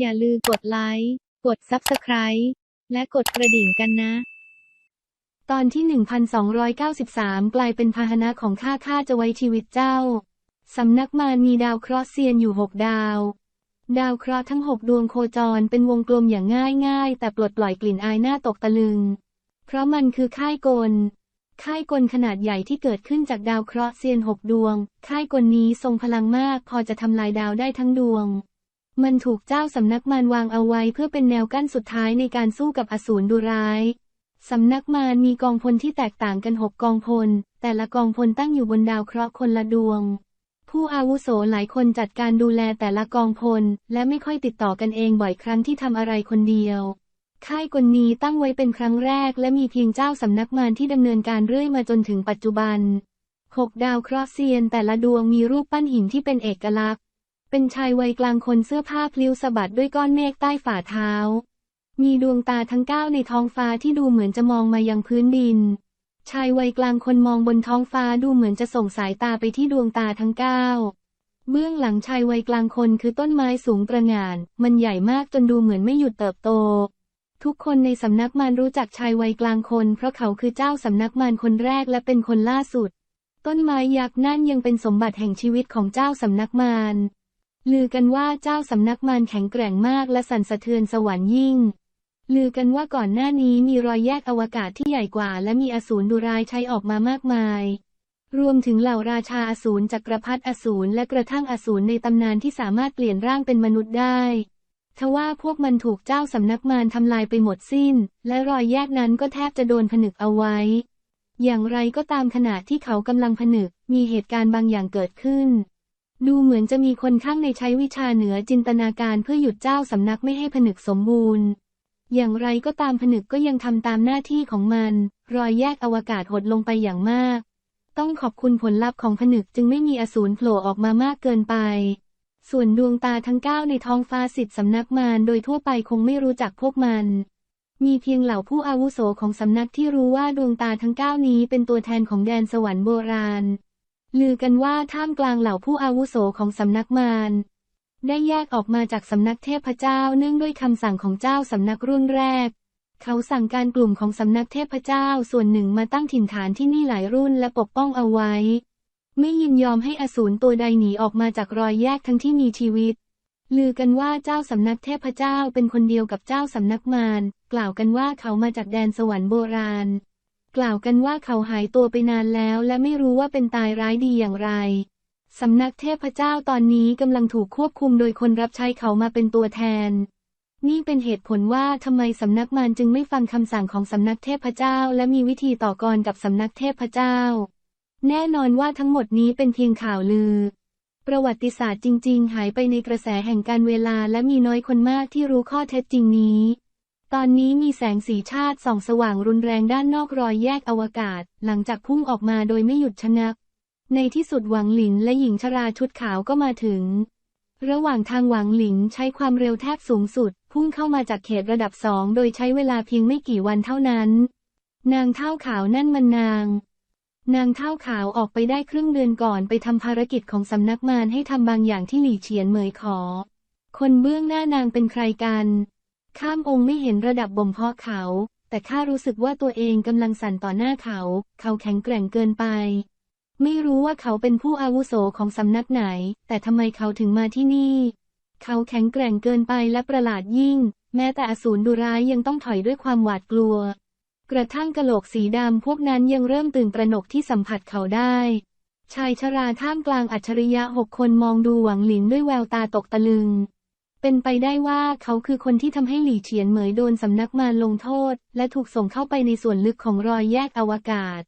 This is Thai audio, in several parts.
อย่าลืมกดไลค์ กด Subscribe และกดกระดิ่งกันนะ ตอนที่ 1293 กลายเป็นพาหนะของข้าข้าจะไว้ชีวิตเจ้า สำนักมารมีดาวเคราะห์เซียนอยู่หกดาว ดาวเคราะห์ทั้งหกดวงโคจรเป็นวงกลมอย่างง่ายง่ายแต่ปลดปล่อยกลิ่นอายหน้าตกตะลึง เพราะมันคือค่ายกลค่ายกลขนาดใหญ่ที่เกิดขึ้นจากดาวเคราะห์เซียนหกดวง ค่ายกลนี้ทรงพลังมากพอจะทำลายดาวได้ทั้งดวง มันถูกเจ้าสำนักมารวางเอาไว้เพื่อเป็นแนวกั้นสุดท้ายในการสู้กับอสูรดุร้าย สำนักมารมีกองพลที่แตกต่างกันหกกองพล แต่ละกองพลตั้งอยู่บนดาวเคราะห์คนละดวง ผู้อาวุโสหลายคนจัดการดูแลแต่ละกองพล และไม่ค่อยติดต่อกันเองบ่อยครั้งที่ทำอะไรคนเดียว ค่ายกลนี้ตั้งไว้เป็นครั้งแรก และมีเพียงเจ้าสำนักมารที่ดำเนินการเรื่อยมาจนถึงปัจจุบันหกดาวเคราะห์เซียนแต่ละดวงมีรูปปั้นหินที่เป็นเอกลักษณ์ เป็นชายวัยกลางคนเสื้อผ้าพลิ้วสะบัดด้วยก้อนเมฆใต้ฝ่าเท้า มีดวงตาทั้งเก้าในท้องฟ้าที่ดูเหมือนจะมองมายังพื้นดิน ชายวัยกลางคนมองบนท้องฟ้าดูเหมือนจะส่งสายตาไปที่ดวงตาทั้งเก้าเบื้องหลังชายวัยกลางคนคือต้นไม้สูงประงาน มันใหญ่มากจนดูเหมือนไม่หยุดเติบโต ทุกคนในสำนักมารรู้จักชายวัยกลางคน เพราะเขาคือเจ้าสำนักมารคนแรกและเป็นคนล่าสุด ต้นไม้ยักษ์นั่นยังเป็นสมบัติแห่งชีวิตของเจ้าสำนักมาร ลือกันว่าเจ้าสำนักมารแข็งแกร่งมากและสั่นสะเทือนสวรรค์ยิ่ง ลือกันว่าก่อนหน้านี้มีรอยแยกอวกาศที่ใหญ่กว่า และมีอสูรดุร้ายใช้ออกมามากมาย รวมถึงเหล่าราชาอสูรจักรพรรดิอสูรและกระทั่งอสูรในตำนานที่สามารถเปลี่ยนร่างเป็นมนุษย์ได้ทว่าพวกมันถูกเจ้าสำนักมารทำลายไปหมดสิ้น และรอยแยกนั้นก็แทบจะโดนผนึกเอาไว้ อย่างไรก็ตามขณะที่เขากำลังผนึก มีเหตุการณ์บางอย่างเกิดขึ้น ดูเหมือนจะมีคนข้างในใช้วิชาเหนือจินตนาการเพื่อหยุดเจ้าสำนักไม่ให้ผนึกสมบูรณ์ อย่างไรก็ตามผนึกก็ยังทำตามหน้าที่ของมัน รอยแยกอวกาศหดลงไปอย่างมาก ต้องขอบคุณผลลัพธ์ของผนึกจึงไม่มีอสูรโผล่ออกมามากเกินไป ส่วนดวงตาทั้งเก้าในท้องฟ้าสิทธิสำนักมารโดยทั่วไปคงไม่รู้จักพวกมัน มีเพียงเหล่าผู้อาวุโสของสำนักที่รู้ว่าดวงตาทั้งเก้านี้เป็นตัวแทนของแดนสวรรค์โบราณ ลือกันว่าท่ามกลางเหล่าผู้อาวุโสของสำนักมารได้แยกออกมาจากสำนักเทพเจ้าเนื่องด้วยคำสั่งของเจ้าสำนักรุ่นแรก เขาสั่งการกลุ่มของสำนักเทพเจ้าส่วนหนึ่งมาตั้งถิ่นฐานที่นี่หลายรุ่นและปกป้องเอาไว้ ไม่ยินยอมให้อสูรตัวใดหนีออกมาจากรอยแยกทั้งที่มีชีวิต ลือกันว่าเจ้าสำนักเทพเจ้าเป็นคนเดียวกับเจ้าสำนักมารกล่าวกันว่าเขามาจากแดนสวรรค์โบราณ กล่าวกันว่าเขาหายตัวไปนานแล้วและไม่รู้ว่าเป็นตายร้ายดีอย่างไร สำนักเทพเจ้าตอนนี้กำลังถูกควบคุมโดยคนรับใช้เขามาเป็นตัวแทน นี่เป็นเหตุผลว่าทำไมสำนักมารจึงไม่ฟังคำสั่งของสำนักเทพเจ้า และมีวิธีต่อกรกับสำนักเทพเจ้า แน่นอนว่าทั้งหมดนี้เป็นเพียงข่าวลือ ประวัติศาสตร์จริง ๆ หายไปในกระแสแห่งการเวลาและมีน้อยคนมากที่รู้ข้อเท็จจริงนี้ ตอนนี้มีแสงสีชาติส่องสว่างรุนแรงด้านนอกรอยแยกอวกาศ หลังจากพุ่งออกมาโดยไม่หยุดชะงัก ในที่สุดหวังหลินและหญิงชราชุดขาวก็มาถึง ระหว่างทางหวังหลินใช้ความเร็วแทบสูงสุด พุ่งเข้ามาจากเขตระดับสองโดยใช้เวลาเพียงไม่กี่วันเท่านั้น นางเท่าขาวนั่นมันนาง นางเท่าขาวออกไปได้ครึ่งเดือนก่อนไปทำภารกิจของสำนักมารให้ทำบางอย่างที่หลี่เฉียนเหมยขอ คนเบื้องหน้านางเป็นใครกัน ข้ามองค์ไม่เห็นระดับบ่มเพาะเขา แต่ข้ารู้สึกว่าตัวเองกำลังสั่นต่อหน้าเขา เขาแข็งแกร่งเกินไป ไม่รู้ว่าเขาเป็นผู้อาวุโสของสำนักไหน แต่ทำไมเขาถึงมาที่นี่ เขาแข็งแกร่งเกินไปและประหลาดยิ่ง แม้แต่อสูรดุร้ายยังต้องถอยด้วยความหวาดกลัว กระทั่งกะโหลกสีดำพวกนั้นยังเริ่มตื่นตระหนกที่สัมผัสเขาได้ชายชราท่ามกลางอัจฉริยะหกคนมองดูหวังหลินด้วยแววตาตกตะลึง เป็นไปได้ว่าเขาคือคนที่ทำให้หลี่เฉียนเหมยโดนสำนักมารลงโทษ และถูกส่งเข้าไปในส่วนลึกของรอยแยกอวกาศ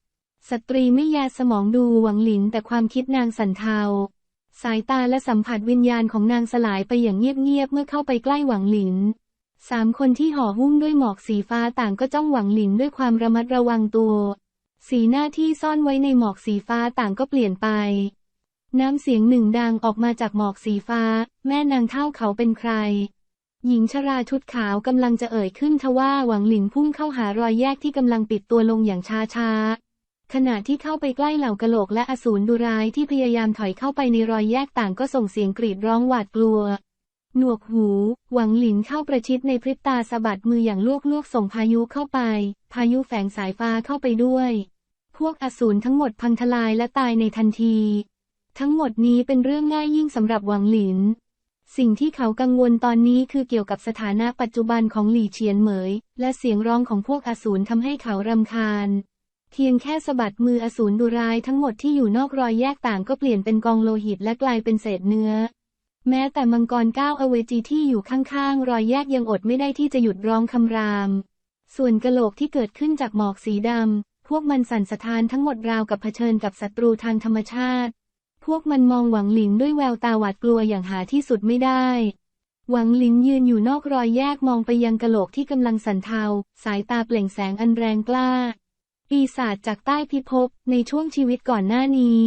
สตรีไม่แยสมองดูหวังหลินแต่ความคิดนางสันเทา สายตาและสัมผัสวิญญาณของนางสลายไปอย่างเงียบๆเมื่อเข้าไปใกล้หวังหลินสามคนที่ห่อหุ้มด้วยหมอกสีฟ้าต่างก็จ้องหวังหลินด้วยความระมัดระวังตัว สีหน้าที่ซ่อนไว้ในหมอกสีฟ้าต่างก็เปลี่ยนไป น้ำเสียงหนึ่งดังออกมาจากหมอกสีฟ้า แม่นางเท่าเขาเป็นใคร หญิงชราชุดขาวกำลังจะเอ่ยขึ้นทว่าหวังหลินพุ่งเข้าหารอยแยกที่กำลังปิดตัวลงอย่างช้าๆขณะที่เข้าไปใกล้เหล่ากะโหลกและอสูรดุร้ายที่พยายามถอยเข้าไปในรอยแยกต่างก็ส่งเสียงกรีดร้องหวาดกลัว หนวกหู หวังหลินเข้าประชิดในพริบตาสะบัดมืออย่างลวกลวกๆส่งพายุเข้าไป พายุแฝงสายฟ้าเข้าไปด้วย พวกอสูรทั้งหมดพังทลายและตายในทันที ทั้งหมดนี้เป็นเรื่องง่ายยิ่งสำหรับหวังหลิน สิ่งที่เขากังวลตอนนี้คือเกี่ยวกับสถานะปัจจุบันของหลี่เฉียนเหมย และเสียงร้องของพวกอสูรทำให้เขารำคาญ เพียงแค่สะบัดมืออสูรดุร้ายทั้งหมดที่อยู่นอกรอยแยกต่างก็เปลี่ยนเป็นกองโลหิตและกลายเป็นเศษเนื้อ แม้แต่มังกรก้าวอเวจีที่อยู่ข้างๆ รอยแยกยังอดไม่ได้ที่จะหยุดร้องคำราม ส่วนกะโหลกที่เกิดขึ้นจากหมอกสีดำพวกมันสั่นสะท้านทั้งหมดราวกับเผชิญกับศัตรูทางธรรมชาติ วกมันมองหวังหลินด้วยแววตาหวาดกลัวอย่างหาที่สุดไม่ได้ หวังหลินยืนอยู่นอกรอยแยกมองไปยังกะโหลกที่กำลังสั่นเทา สายตาเปล่งแสงอันแรงกล้า ปีศาจจากใต้พิภพในช่วงชีวิตก่อนหน้านี้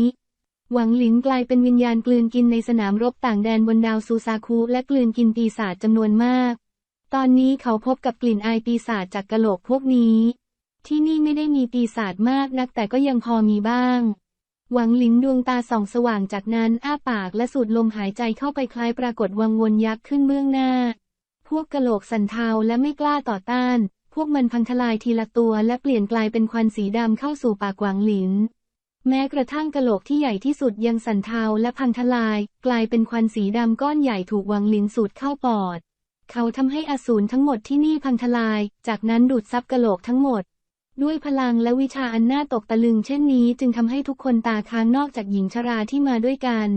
หวังหลินกลายเป็นวิญญาณกลืนกินในสนามรบต่างแดนบนดาวซูซาคุและกลืนกินปีศาจจำนวนมาก ตอนนี้เขาพบกับกลิ่นอายปีศาจจากกะโหลกพวกนี้ ที่นี่ไม่ได้มีปีศาจมากนักแต่ก็ยังพอมีบ้าง หวังหลินดวงตาส่องสว่างจากนั้นอ้าปากและสูดลมหายใจเข้าไปคล้ายปรากฏวังวนยักษ์ขึ้นเบื้องหน้า พวกกะโหลกสันเทาและไม่กล้าต่อต้าน พวกมันพังทลายทีละตัวและเปลี่ยนกลายเป็นควันสีดำเข้าสู่ปากหวังหลินแม้กระทั่งกะโหลกที่ใหญ่ที่สุดยังสันเทาและพังทลาย กลายเป็นควันสีดำก้อนใหญ่ถูกหวังหลินสูดเข้าปอด เขาทำให้อสูรทั้งหมดที่นี่พังทลาย จากนั้นดูดซับกะโหลกทั้งหมด ด้วยพลังและวิชาอันน่าตกตะลึงเช่นนี้จึงทำให้ทุกคนตาค้างนอกจากหญิงชราที่มาด้วยกัน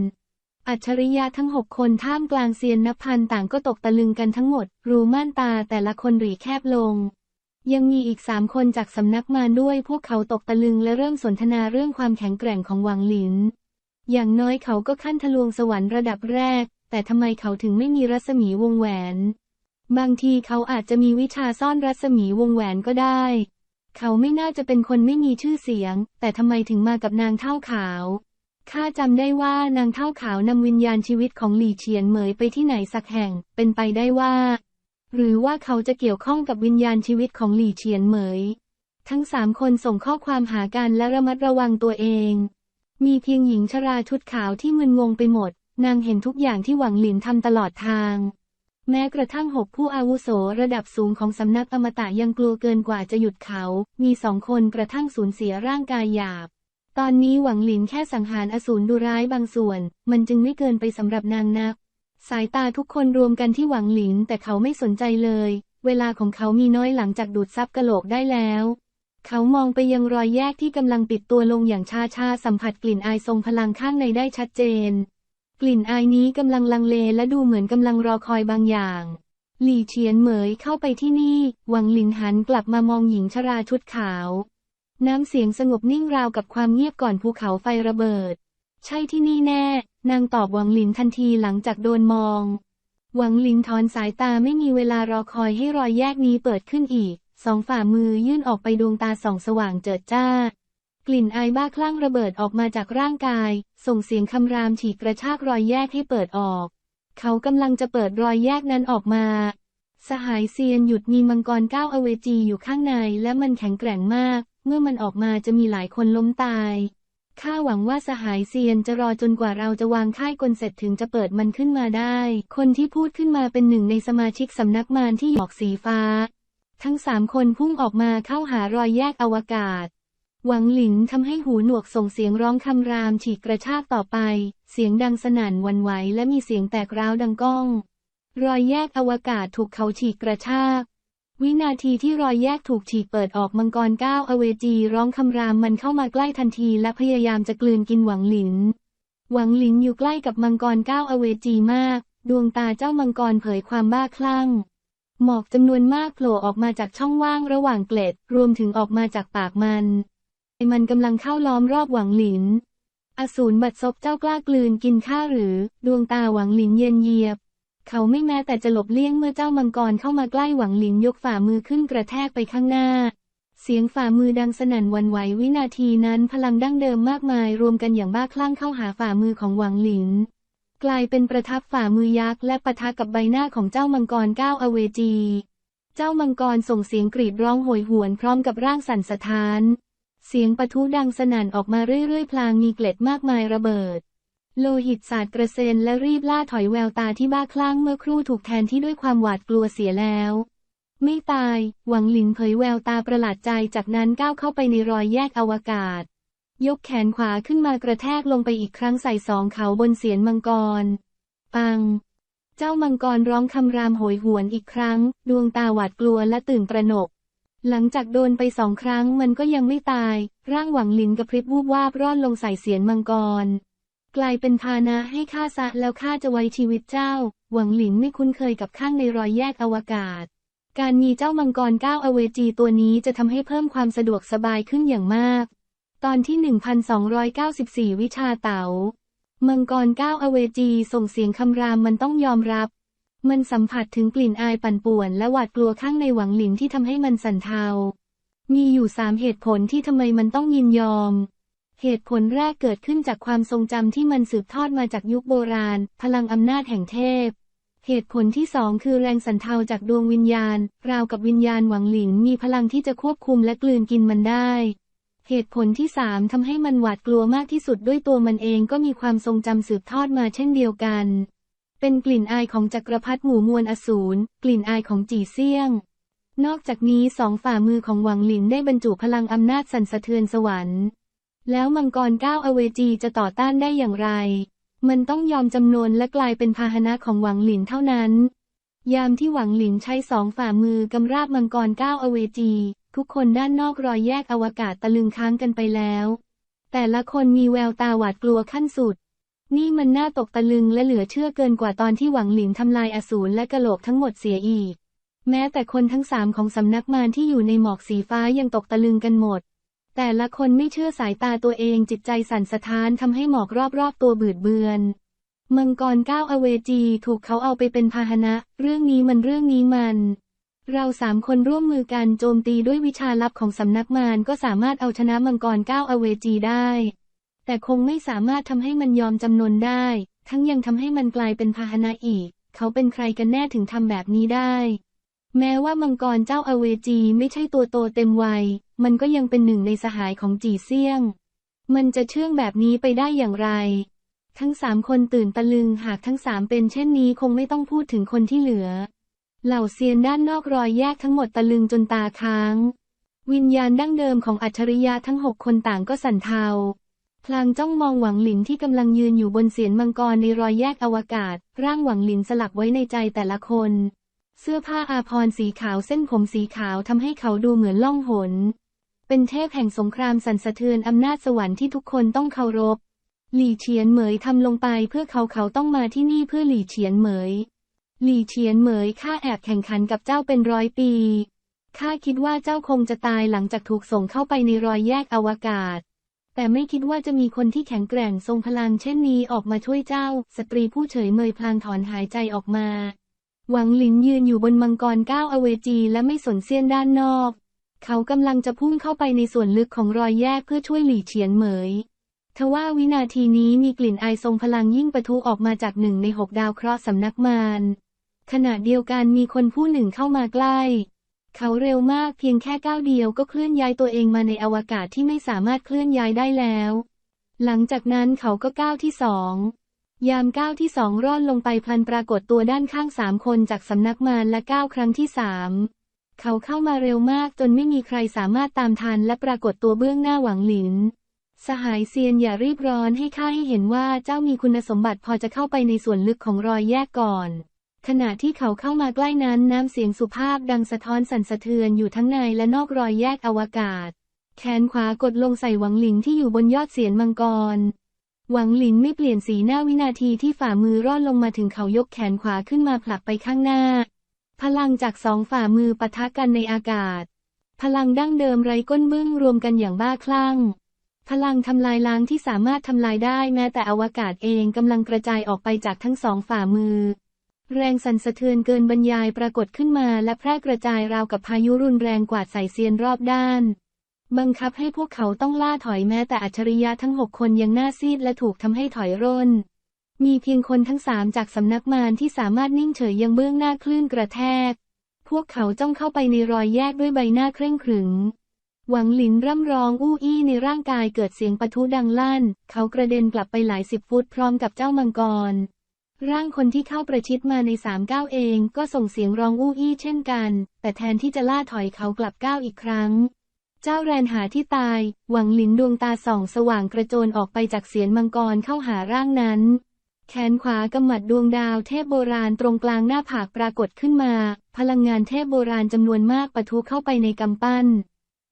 อัจฉริยะทั้งหกคนท่ามกลางเซียนนับพันต่างก็ตกตะลึงกันทั้งหมด รูม่านตาแต่ละคนหรีแคบลง ยังมีอีกสามคนจากสำนักมาด้วยพวกเขาตกตะลึงและเริ่มสนทนาเรื่องความแข็งแกร่งของหวังหลิน อย่างน้อยเขาก็ขั้นทะลวงสวรรค์ระดับแรก แต่ทำไมเขาถึงไม่มีรัศมีวงแหวน บางทีเขาอาจจะมีวิชาซ่อนรัศมีวงแหวนก็ได้ เขาไม่น่าจะเป็นคนไม่มีชื่อเสียง แต่ทำไมถึงมากับนางเท่าขาวข้าจำได้ว่านางเท่าขาวนำวิญญาณชีวิตของหลี่เฉียนเหมยไปที่ไหนสักแห่ง เป็นไปได้ว่า หรือว่าเขาจะเกี่ยวข้องกับวิญญาณชีวิตของหลี่เฉียนเหมย ทั้งสามคนส่งข้อความหากันและระมัดระวังตัวเอง มีเพียงหญิงชราชุดขาวที่มึนงงไปหมด นางเห็นทุกอย่างที่หวังหลินทำตลอดทาง แม้กระทั่งหกผู้อาวุโสระดับสูงของสำนักอมตะยังกลัวเกินกว่าจะหยุดเขา มีสองคนกระทั่งสูญเสียร่างกายหยาบ ตอนนี้หวังหลินแค่สังหารอสูรดุร้ายบางส่วน มันจึงไม่เกินไปสำหรับนางนัก สายตาทุกคนรวมกันที่หวังหลินแต่เขาไม่สนใจเลย เวลาของเขามีน้อยหลังจากดูดซับกะโหลกได้แล้ว เขามองไปยังรอยแยกที่กำลังปิดตัวลงอย่างช้าชาๆสัมผัสกลิ่นอายทรงพลังข้างในได้ชัดเจน กลิ่นอายนี้กำลังลังเลและดูเหมือนกำลังรอคอยบางอย่าง หลี่เฉียนเหมยเข้าไปที่นี่ หวังหลินหันกลับมามองหญิงชราชุดขาว น้ำเสียงสงบนิ่งราวกับความเงียบก่อนภูเขาไฟระเบิด ใช่ที่นี่แน่ นางตอบหวังหลินทันทีหลังจากโดนมอง หวังหลินถอนสายตาไม่มีเวลารอคอยให้รอยแยกนี้เปิดขึ้นอีก สองฝ่ามือยื่นออกไปดวงตาส่องสว่างเจิดจ้า กลิ่นไอบ้าคลั่งระเบิดออกมาจากร่างกาย ส่งเสียงคำรามฉีกกระชากรอยแยกให้เปิดออก เขากำลังจะเปิดรอยแยกนั้นออกมา สหายเซียนหยุดมีมังกรก้าวอเวจีอยู่ข้างในและมันแข็งแกร่งมาก เมื่อมันออกมาจะมีหลายคนล้มตาย ข้าหวังว่าสหายเซียนจะรอจนกว่าเราจะวางค่ายกลเสร็จถึงจะเปิดมันขึ้นมาได้ คนที่พูดขึ้นมาเป็นหนึ่งในสมาชิกสำนักมารที่หยอกสีฟ้า ทั้งสามคนพุ่งออกมาเข้าหารอยแยกอวกาศ หวังหลินทำให้หูหนวกส่งเสียงร้องคำรามฉีกกระชากต่อไป เสียงดังสนั่นวันไหวและมีเสียงแตกร้าวดังก้อง รอยแยกอวกาศถูกเขาฉีกกระชาก วินาทีที่รอยแยกถูกฉีกเปิดออกมังกรก้าวอเวจีร้องคำรามมันเข้ามาใกล้ทันทีและพยายามจะกลืนกินหวังหลิน หวังหลินอยู่ใกล้กับมังกรก้าวอเวจีมาก ดวงตาเจ้ามังกรเผยความบ้าคลั่งหมอกจำนวนมากโผล่ออกมาจากช่องว่างระหว่างเกล็ด รวมถึงออกมาจากปากมัน มันกำลังเข้าล้อมรอบหวังหลิน อสูรบัดซบเจ้ากล้ากลืนกินข้าหรือ ดวงตาหวังหลินเย็นเยียบ เขาไม่แม้แต่จะหลบเลี่ยงเมื่อเจ้ามังกรเข้ามาใกล้หวังหลินยกฝ่ามือขึ้นกระแทกไปข้างหน้า เสียงฝ่ามือดังสนั่นวันไหววินาทีนั้นพลังดั้งเดิมมากมายรวมกันอย่างบ้าคลั่งเข้าหาฝ่ามือของหวังหลิน กลายเป็นประทับฝ่ามือยักษ์และปะทะกับใบหน้าของเจ้ามังกรก้าวอเวจี เจ้ามังกรส่งเสียงกรีดร้องโหยหวนพร้อมกับร่างสั่นสะท้าน เสียงปะทุดังสนั่นออกมาเรื่อยๆ พลางมีเกล็ดมากมายระเบิด โลหิตสาดกระเซ็นและรีบล่าถอยแววตาที่บ้าคลั่งเมื่อครู่ถูกแทนที่ด้วยความหวาดกลัวเสียแล้ว ไม่ตาย หวังหลินเผยแววตาประหลาดใจจากนั้นก้าวเข้าไปในรอยแยกอวกาศ ยกแขนขวาขึ้นมากระแทกลงไปอีกครั้งใส่สองเขาบนเสียนมังกร ปัง เจ้ามังกรร้องคำรามโหยหวนอีกครั้ง ดวงตาหวาดกลัวและตื่นตระหนก หลังจากโดนไปสองครั้งมันก็ยังไม่ตาย ร่างหวังหลินกระพริบวูบวาบร่อนลงใส่เสียนมังกร กลายเป็นพานะให้ข้าซะแล้วข้าจะไว้ชีวิตเจ้า หวังหลินไม่คุ้นเคยกับข้างในรอยแยกอวกาศ การมีเจ้ามังกรก้าวอเวจีตัวนี้จะทำให้เพิ่มความสะดวกสบายขึ้นอย่างมาก ตอนที่ 1294 วิชาเต๋ามังกรก้าวอเวจีส่งเสียงคำรามมันต้องยอมรับ มันสัมผัสถึงกลิ่นอายปั่นป่วน และหวาดกลัวข้างในหวังหลินที่ทำให้มันสั่นเทา มีอยู่สามเหตุผลที่ทำไมมันต้องยินยอม เหตุผลแรกเกิดขึ้นจากความทรงจำที่มันสืบทอดมาจากยุคโบราณ พลังอำนาจแห่งเทพ เหตุผลที่สองคือแรงสั่นเทาจากดวงวิญญาณ ราวกับวิญญาณหวังหลินมีพลังที่จะควบคุมและกลืนกินมันได้เหตุผลที่สามทำให้มันหวาดกลัวมากที่สุดด้วยตัวมันเองก็มีความทรงจำสืบทอดมาเช่นเดียวกัน เป็นกลิ่นอายของจักรพรรดิหมู่มวลอสูร กลิ่นอายของจีเซี่ยง นอกจากนี้สองฝ่ามือของหวังหลินได้บรรจุพลังอำนาจสั่นสะเทือนสวรรค์ แล้วมังกรก้าวอเวจีจะต่อต้านได้อย่างไร มันต้องยอมจำนวนและกลายเป็นพาหนะของหวังหลินเท่านั้น ยามที่หวังหลินใช้สองฝ่ามือกำราบมังกรก้าวอเวจี ทุกคนด้านนอกรอยแยกอวกาศตะลึงค้างกันไปแล้ว แต่ละคนมีแววตาหวาดกลัวขั้นสุด นี่มันน่าตกตะลึงและเหลือเชื่อเกินกว่าตอนที่หวังหลินทำลายอสูรและกะโหลกทั้งหมดเสียอีก แม้แต่คนทั้งสามของสำนักมารที่อยู่ในหมอกสีฟ้ายังตกตะลึงกันหมด แต่ละคนไม่เชื่อสายตาตัวเองจิตใจสั่นสะท้านทำให้หมอกรอบๆตัวบืดเบือนมังกรก้าวอเวจีถูกเขาเอาไปเป็นพาหนะ เรื่องนี้มันเรื่องนี้มัน เราสามคนร่วมมือกันโจมตีด้วยวิชาลับของสำนักมารก็สามารถเอาชนะมังกรก้าวอเวจีได้ แต่คงไม่สามารถทำให้มันยอมจำนนได้ ทั้งยังทำให้มันกลายเป็นพาหนะอีก เขาเป็นใครกันแน่ถึงทำแบบนี้ได้ แม้ว่ามังกรเจ้าอเวจีไม่ใช่ตัวโตเต็มวัย มันก็ยังเป็นหนึ่งในสหายของจีเซี่ยง มันจะเชื่องแบบนี้ไปได้อย่างไร ทั้งสามคนตื่นตะลึงหากทั้งสามเป็นเช่นนี้คงไม่ต้องพูดถึงคนที่เหลือ เหล่าเซียนด้านนอกรอยแยกทั้งหมดตะลึงจนตาค้าง วิญญาณดั้งเดิมของอัจฉริยะทั้งหกคนต่างก็สั่นเทา พลางจ้องมองหวังหลินที่กำลังยืนอยู่บนเสียนมังกรในรอยแยกอวกาศ ร่างหวังหลินสลักไว้ในใจแต่ละคน เสื้อผ้าอาภรสีขาวเส้นผมสีขาวทำให้เขาดูเหมือนล่องหน เป็นเทพแห่งสงครามสันสะเทือนอำนาจสวรรค์ที่ทุกคนต้องเคารพ หลี่เฉียนเหมยทำลงไปเพื่อเขาเขาต้องมาที่นี่เพื่อหลี่เฉียนเหมย หลี่เฉียนเหมยข้าแอบแข่งขันกับเจ้าเป็นร้อยปีข้าคิดว่าเจ้าคงจะตายหลังจากถูกส่งเข้าไปในรอยแยกอวกาศ แต่ไม่คิดว่าจะมีคนที่แข็งแกร่งทรงพลังเช่นนี้ออกมาช่วยเจ้า สตรีผู้เฉยเมยพลางถอนหายใจออกมา หวังหลินยืนอยู่บนมังกรก้าวอเวจีและไม่สนเสี้ยนด้านนอก เขากำลังจะพุ่งเข้าไปในส่วนลึกของรอยแยกเพื่อช่วยหลี่เฉียนเหมยทว่าวินาทีนี้มีกลิ่นอายทรงพลังยิ่งปะทุออกมาจากหนึ่งในหกดาวเคราะห์สำนักมารขณะเดียวกันมีคนผู้หนึ่งเข้ามาใกล้ เขาเร็วมากเพียงแค่ก้าวเดียวก็เคลื่อนย้ายตัวเองมาในอวกาศที่ไม่สามารถเคลื่อนย้ายได้แล้ว หลังจากนั้นเขาก็ก้าวที่สอง ยามก้าวที่สองร่อนลงไปพลันปรากฏตัวด้านข้างสามคนจากสำนักมารและก้าวครั้งที่สามเขาเข้ามาเร็วมากจนไม่มีใครสามารถตามทันและปรากฏตัวเบื้องหน้าหวังหลิน สหายเซียนอย่ารีบร้อนให้ข้าให้เห็นว่าเจ้ามีคุณสมบัติพอจะเข้าไปในส่วนลึกของรอยแยกก่อน ขณะที่เขาเข้ามาใกล้นั้นน้ำเสียงสุภาพดังสะท้อนสั่นสะเทือนอยู่ทั้งในและนอกรอยแยกอวกาศ แขนขวากดลงใส่หวังหลินที่อยู่บนยอดเสียนมังกร หวังหลินไม่เปลี่ยนสีหน้าวินาทีที่ฝ่ามือร่อนลงมาถึงเขายกแขนขวาขึ้นมาผลักไปข้างหน้า พลังจากสองฝ่ามือปะทะกันในอากาศ พลังดั้งเดิมไร้ก้นบึ้งรวมกันอย่างบ้าคลั่ง พลังทำลายล้างที่สามารถทำลายได้แม้แต่อวกาศเองกำลังกระจายออกไปจากทั้งสองฝ่ามือ แรงสั่นสะเทือนเกินบรรยายปรากฏขึ้นมาและแพร่กระจายราวกับพายุรุนแรงกวาดใส่เซียนรอบด้าน บังคับให้พวกเขาต้องล่าถอยแม้แต่อัจฉริยะทั้งหกคนยังหน้าซีดและถูกทำให้ถอยร่น มีเพียงคนทั้งสามจากสำนักมารที่สามารถนิ่งเฉยยังเบื้องหน้าคลื่นกระแทก พวกเขาจ้องเข้าไปในรอยแยกด้วยใบหน้าเคร่งขรึมหวังหลินร่ำร้องอู้อี้ในร่างกายเกิดเสียงปะทุดังลั่น เขากระเด็นกลับไปหลายสิบฟุตพร้อมกับเจ้ามังกร ร่างคนที่เข้าประชิดมาในสามก้าวเองก็ส่งเสียงร้องอู้อี้เช่นกัน แต่แทนที่จะล่าถอยเขากลับก้าวอีกครั้ง เจ้าแรนหาที่ตาย หวังหลินดวงตาส่องสว่างกระโจนออกไปจากเสียนมังกรเข้าหาร่างนั้น แขนขวากำมัดดวงดาวเทพโบราณตรงกลางหน้าผากปรากฏขึ้นมา พลังงานเทพโบราณจำนวนมากปะทุเข้าไปในกำปั้น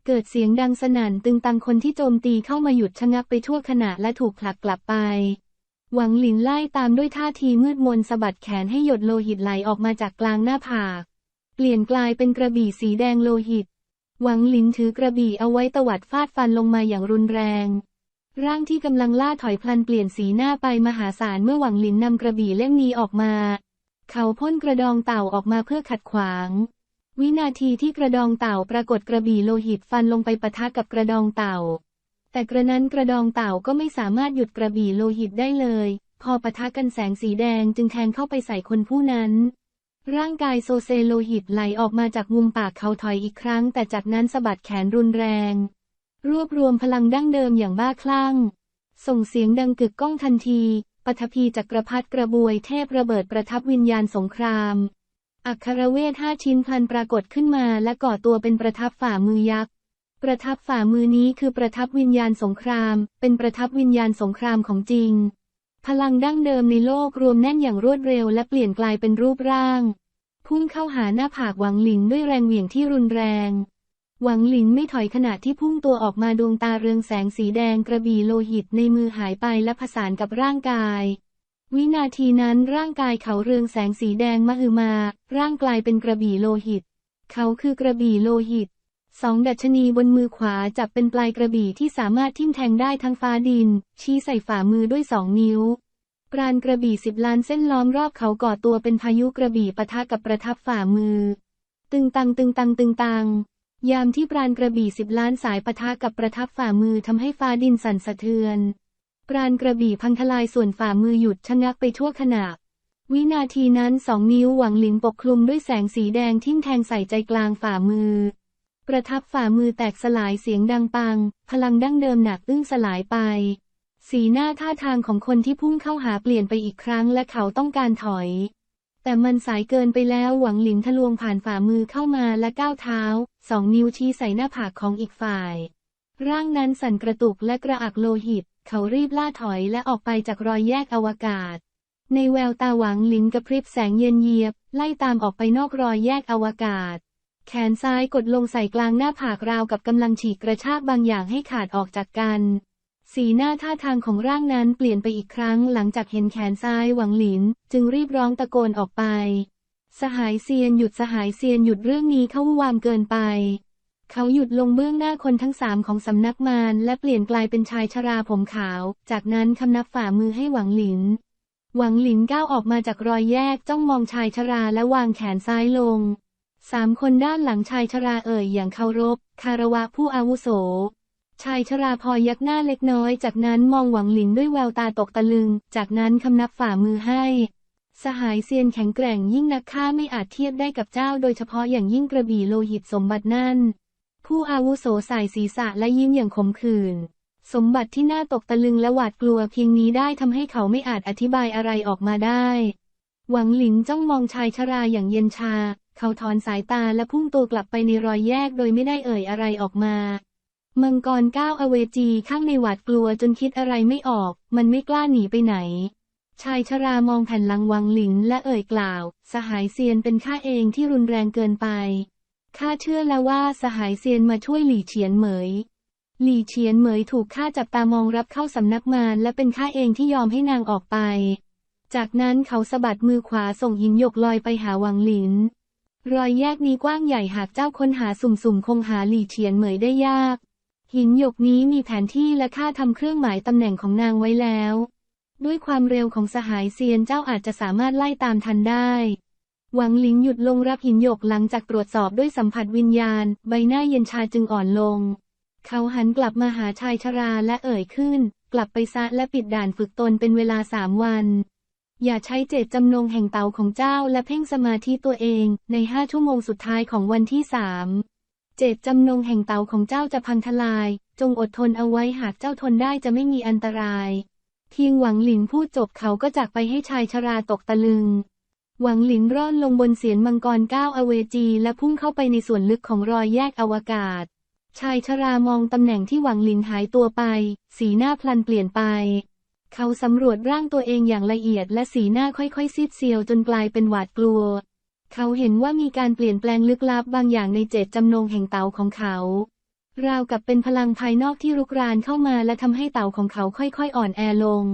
เกิดเสียงดังสนั่นตึงตังคนที่โจมตีเข้ามาหยุดชะงักไปทั่วขณะและถูกผลักกลับไป หวังหลินไล่ตามด้วยท่าทีมืดมนสะบัดแขนให้หยดโลหิตไหลออกมาจากกลางหน้าผาก เปลี่ยนกลายเป็นกระบี่สีแดงโลหิต หวังหลินถือกระบี่เอาไว้ตวัดฟาดฟันลงมาอย่างรุนแรง ร่างที่กำลังล่าถอยพลันเปลี่ยนสีหน้าไปมหาศาลเมื่อหวังหลินนำกระบี่เล่มนี้ออกมา เขาพ่นกระดองเต่าออกมาเพื่อขัดขวาง วินาทีที่กระดองเต่าปรากฏกระบี่โลหิตฟันลงไปปะทะกับกระดองเต่า แต่กระนั้นกระดองเต่าก็ไม่สามารถหยุดกระบี่โลหิตได้เลย พอปะทะกันแสงสีแดงจึงแทงเข้าไปใส่คนผู้นั้น ร่างกายโซเซโลหิตไหลออกมาจากมุมปากเขาถอยอีกครั้ง แต่จากนั้นสะบัดแขนรุนแรง รวบรวมพลังดั้งเดิมอย่างบ้าคลั่ง ส่งเสียงดังกึกก้องทันทีปฐพีจักรพรรดิกระบวยเทพระเบิดประทับวิญญาณสงคราม อักขระเวทห้าชิ้นพันปรากฏขึ้นมาและก่อตัวเป็นประทับฝ่ามือยักษ์ ประทับฝ่ามือนี้คือประทับวิญญาณสงคราม เป็นประทับวิญญาณสงครามของจริง พลังดั้งเดิมในโลกรวมแน่นอย่างรวดเร็วและเปลี่ยนกลายเป็นรูปร่าง พุ่งเข้าหาหน้าผากหวังหลินด้วยแรงเหวี่ยงที่รุนแรง หวังหลินไม่ถอยขณะที่พุ่งตัวออกมาดวงตาเรืองแสงสีแดงกระบี่โลหิตในมือหายไปและผสานกับร่างกาย วินาทีนั้นร่างกายเขาเรืองแสงสีแดงมหึมา ร่างกลายเป็นกระบี่โลหิต เขาคือกระบี่โลหิต สองดัชนีบนมือขวาจับเป็นปลายกระบี่ที่สามารถทิ่มแทงได้ทั้งฟ้าดิน ชี้ใส่ฝ่ามือด้วยสองนิ้ว ปราณกระบี่สิบล้านเส้นล้อมรอบเขาก่อตัวเป็นพายุกระบี่ปะทะกับประทับฝ่ามือ ตึงตังตึงตังตึงตัง ยามที่ปราณกระบี่สิบล้านสายปะทะกับประทับฝ่ามือทำให้ฟ้าดินสั่นสะเทือน ปราณกระบี่พังทลายส่วนฝ่ามือหยุดชะงักไปทั่วขณะวินาทีนั้นสองนิ้วหวังหลินปกคลุมด้วยแสงสีแดงทิ่มแทงใส่ใจกลางฝ่ามือ ประทับฝ่ามือแตกสลายเสียงดังปัง พลังดั้งเดิมหนักอึ้งสลายไป สีหน้าท่าทางของคนที่พุ่งเข้าหาเปลี่ยนไปอีกครั้งและเขาต้องการถอย แต่มันสายเกินไปแล้วหวังหลินทะลวงผ่านฝ่ามือเข้ามาและก้าวเท้า สองนิ้วชี้ใส่หน้าผากของอีกฝ่าย ร่างนั้นสั่นกระตุกและกระอักโลหิต เขารีบล่าถอยและออกไปจากรอยแยกอวกาศ ในแววตาหวังหลินกระพริบแสงเย็นเยียบ ไล่ตามออกไปนอกรอยแยกอวกาศ แขนซ้ายกดลงใส่กลางหน้าผากราวกับกำลังฉีกกระชากบางอย่างให้ขาดออกจากกัน สีหน้าท่าทางของร่างนั้นเปลี่ยนไปอีกครั้งหลังจากเห็นแขนซ้ายหวังหลิน จึงรีบร้องตะโกนออกไป สหายเซียนหยุดสหายเซียนหยุดเรื่องนี้เข้าวามเกินไป เขาหยุดลงเบื้องหน้าคนทั้งสามของสำนักมารและเปลี่ยนกลายเป็นชายชราผมขาว จากนั้นคำนับฝ่ามือให้หวังหลิน หวังหลินก้าวออกมาจากรอยแยกจ้องมองชายชราและวางแขนซ้ายลง สามคนด้านหลังชายชราเอ่ยอย่างเคารพ คารวะผู้อาวุโส ชายชราพอยักหน้าเล็กน้อย จากนั้นมองหวังหลินด้วยแววตาตกตะลึง จากนั้นคำนับฝ่ามือให้ สหายเซียนแข็งแกร่งยิ่งนักฆ่าไม่อาจเทียบได้กับเจ้า โดยเฉพาะอย่างยิ่งกระบี่โลหิตสมบัตินั่น ผู้อาวุโสสายศีรษะและยิ้มอย่างขมขื่น สมบัติที่น่าตกตะลึงและหวาดกลัวเพียงนี้ได้ทำให้เขาไม่อาจอธิบายอะไรออกมาได้ หวังหลินจ้องมองชายชราอย่างเย็นชา เขาถอนสายตาและพุ่งตัวกลับไปในรอยแยกโดยไม่ได้เอ่ยอะไรออกมามังกรก้าวอเวจีข้างในหวาดกลัวจนคิดอะไรไม่ออก มันไม่กล้าหนีไปไหน ชายชรามองแผ่นลังวังหลินและเอ่ยกล่าว สหายเซียนเป็นข้าเองที่รุนแรงเกินไป ข้าเชื่อแล้วว่าสหายเซียนมาช่วยหลี่เฉียนเหมย หลี่เฉียนเหมยถูกข้าจับตามองรับเข้าสำนักมารและเป็นข้าเองที่ยอมให้นางออกไป จากนั้นเขาสะบัดมือขวาส่งหินหยกลอยไปหาวังหลิน รอยแยกนี้กว้างใหญ่หากเจ้าค้นหาสุ่มๆ คงหาหลี่เฉียนเหมยได้ยาก หินหยกนี้มีแผนที่และข้าทำเครื่องหมายตำแหน่งของนางไว้แล้ว ด้วยความเร็วของสหายเซียนเจ้าอาจจะสามารถไล่ตามทันได้ หวังหลิงหยุดลงรับหินหยกหลังจากตรวจสอบด้วยสัมผัสวิญญาณ ใบหน้าเย็นชาจึงอ่อนลง เขาหันกลับมาหาชายชราและเอ่ยขึ้น กลับไปซะและปิดด่านฝึกตนเป็นเวลาสามวัน อย่าใช้เจตจำนงแห่งเตาของเจ้าและเพ่งสมาธิตัวเองในห้าชั่วโมงสุดท้ายของวันที่สามเจตจำนงแห่งเตาของเจ้าจะพังทลาย จงอดทนเอาไว้หากเจ้าทนได้จะไม่มีอันตรายเพียงหวังหลินพูดจบเขาก็จากไปให้ชายชราตกตะลึง หวังหลินร่อนลงบนเสียนมังกรก้าวอเวจี และพุ่งเข้าไปในส่วนลึกของรอยแยกอวกาศ ชายชรามองตำแหน่งที่หวังหลินหายตัวไป สีหน้าพลันเปลี่ยนไป เขาสำรวจร่างตัวเองอย่างละเอียดและสีหน้าค่อยๆซีดเซียวจนกลายเป็นหวาดกลัว เขาเห็นว่ามีการเปลี่ยนแปลงลึกลับบางอย่างในเจตจำนงแห่งเตาของเขา ราวกับเป็นพลังภายนอกที่รุกรานเข้ามาและทำให้เตาของเขาค่อยๆอ่อนแอลง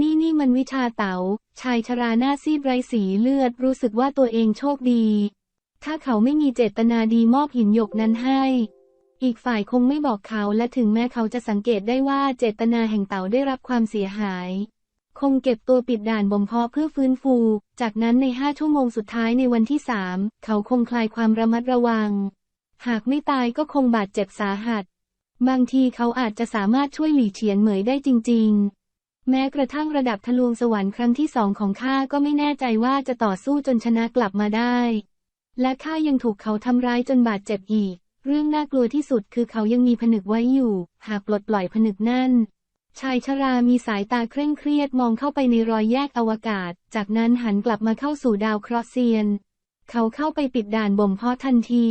นี่นี่มันวิชาเต๋า ชายชราหน้าซีดไร้สีเลือดรู้สึกว่าตัวเองโชคดี ถ้าเขาไม่มีเจตนาดีมอบหินหยกนั้นให้ อีกฝ่ายคงไม่บอกเขาและถึงแม้เขาจะสังเกตได้ว่าเจตนาแห่งเต๋าได้รับความเสียหาย คงเก็บตัวปิดด่านบ่มเพาะเพื่อฟื้นฟู จากนั้นในห้าชั่วโมงสุดท้ายในวันที่สามเขาคงคลายความระมัดระวัง หากไม่ตายก็คงบาดเจ็บสาหัส บางทีเขาอาจจะสามารถช่วยหลี่เฉียนเหมยได้จริง ๆ แม้กระทั่งระดับทะลวงสวรรค์ครั้งที่สองของข้าก็ไม่แน่ใจว่าจะต่อสู้จนชนะกลับมาได้ และข้ายังถูกเขาทำร้ายจนบาดเจ็บอีก เรื่องน่ากลัวที่สุดคือเขายังมีผนึกไว้อยู่ หากปลดปล่อยผนึกนั่น ชายชรามีสายตาเคร่งเครียดมองเข้าไปในรอยแยกอวกาศ จากนั้นหันกลับมาเข้าสู่ดาวเคราะห์เซียน เขาเข้าไปปิดด่านบ่มเพาะทันที